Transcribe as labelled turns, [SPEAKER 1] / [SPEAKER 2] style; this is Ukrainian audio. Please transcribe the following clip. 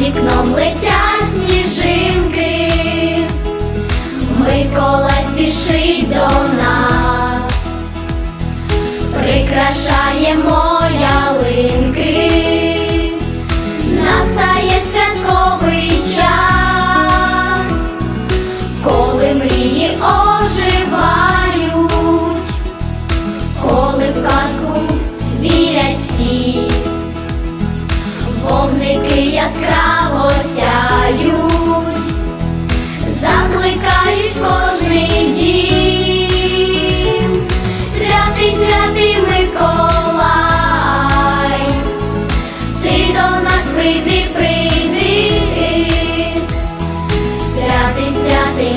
[SPEAKER 1] вікном летять сніжинки, Микола спішить до нас, прикрашаємо яскраво сяють, закликають кожний дім. Святий, святий Миколай, ти до нас прийди, прийди. Святий, святий